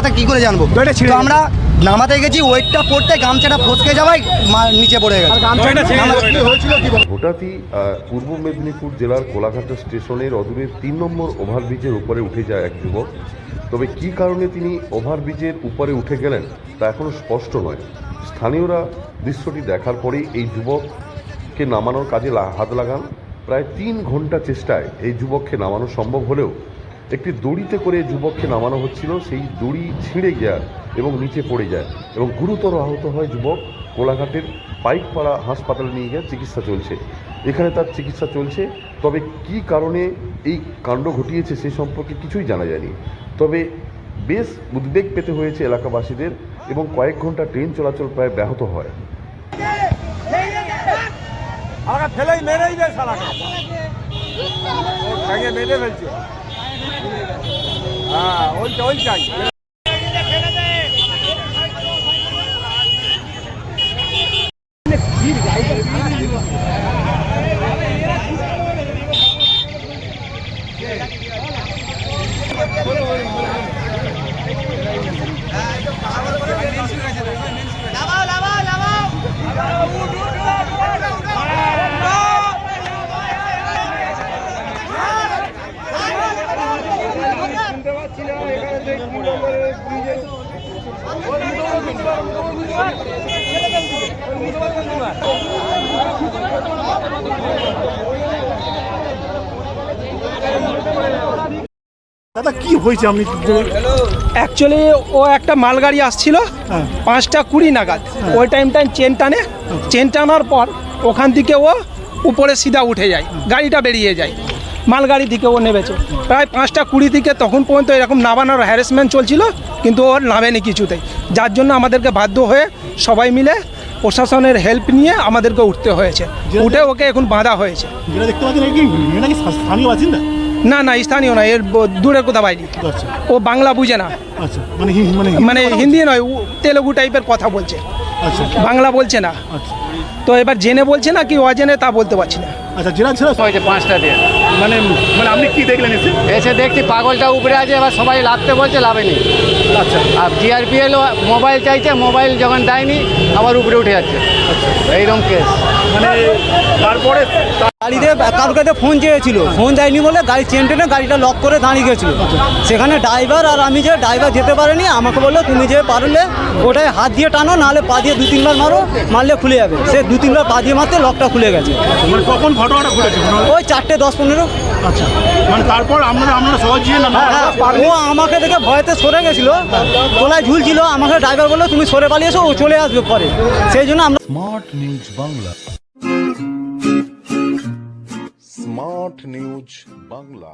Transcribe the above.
নামাতে কি করে জানব? তো আমরা নামাতে গেছি ওয়েটটা পড়তে গামছাটা ফসকে যাওয়ায় নিচে পড়ে গেছে। হঠাৎই পূর্ব মেদিনীপুর জেলার কোলাঘাট স্টেশনের অদূরে তিন নম্বর ওভারব্রিজের উপরে উঠে যায় এক যুবক। তবে কী কারণে তিনি ওভারব্রিজের উপরে উঠে গেলেন তা এখনও স্পষ্ট নয়। স্থানীয়রা দৃশ্যটি দেখার পরেই এই যুবককে নামানোর কাজে লা- হাত লাগান। প্রায় তিন ঘণ্টা চেষ্টায় এই যুবককে নামানো সম্ভব হলেও একটি দড়িতে করে যুবককে নামানো হচ্ছিল সেই দড়ি ছিঁড়ে যায় এবং নিচে পড়ে যায় এবং গুরুতর আহত হয় যুবক কোলাঘাটের পাইকপাড়া হাসপাতালে নিয়ে গিয়ে চিকিৎসা চলছে। এখানে তার চিকিৎসা চলছে তবে কি কারণে এই কাণ্ড ঘটিয়েছে সে সম্পর্কে কিছুই জানা যায়নি। তবে বেশ উদ্বেগ পেতে হয়েছে এলাকাবাসীদের এবং কয়েক ঘণ্টা ট্রেন চলাচল প্রায় ব্যাহত হয়। আমাকে ফেলেই মেরেই ঠ্যাঙে মেরে ফেলছে। হ্যাঁ ওই ওই দাদা কি হয়েছে? আপনি অ্যাকচুয়ালি ও একটা মালগাড়ি আসছিল হ্যাঁ। পাঁচটা কুড়ি নাগাদ। ওই টাইমটায় চেন টানে চেন টানার পর ওখান থেকে ও উপরে সিধা উঠে যায় গাড়িটা বেরিয়ে যায়। মালগাড়ি থেকে ও নেমেছে। প্রায় পাঁচটা কুড়ি থেকে তখন পর্যন্ত এরকম নামানোর হ্যারাসমেন্ট চলছিল কিন্তু ওর নামেনি কিছুতেই। যার জন্য আমাদেরকে বাধ্য হয়ে সবাই মিলে প্রশাসনের হেল্প নিয়ে আমাদেরকে উঠতে হয়েছে। উঠে ওকে এখন বাঁধা হয়েছে। না না স্থানীয় নয় এর দূরের কোথা বাইরে। আচ্ছা। ও বাংলা বুঝে না। আচ্ছা মানে মানে মানে হিন্দি নয় তেলেগু টাইপের কথা বলছে। আচ্ছা। বাংলা বলছে না। তো এবার জেনে বলছে না কি অজেনে তা বলতে পারছি না। আচ্ছা পাঁচটা দিয়ে। মানে মানে আপনি কি দেখলেন এসে? এসে দেখছি পাগলটা উপরে আছে এবার সবাই লাভতে বলছে লাভে নেই। আচ্ছা। আর জিআরপিএল মোবাইল চাইছে মোবাইল যখন দেয়নি আবার উপরে উঠে যাচ্ছে। এইরকম কেস মানে তারপরে গাড়িতে কারোর কাছে ফোন চেয়েছিল। ফোন যায়নি বলে গাড়ি চেন টেনে গাড়িটা লক করে দাঁড়িয়ে গেছিল। সেখানে ড্রাইভার আর আমি যে ড্রাইভার যেতে পারেনি আমাকে বলল তুমি যে পারলে ওটাই হাত দিয়ে টানো নাহলে পা দিয়ে দু তিনবার মারো মারলে খুলে যাবে। সে দু তিনবার পা দিয়ে মারতে লকটা খুলে গেছে। মানে কখন ঘটনাটা ঘটেছে? ওই চারটে দশ পনেরো আচ্ছা। মানে তারপর আমরা আমরা সবাই ও আমাকে দেখে ভয়তে সরে গেছিল। তোলায় ঝুলছিল। আমাকে ড্রাইভার বলল তুমি সরে পালিয়েছো ও চলে আসবে পরে। সেই জন্য আমরা smart news Bangla smart news Bangla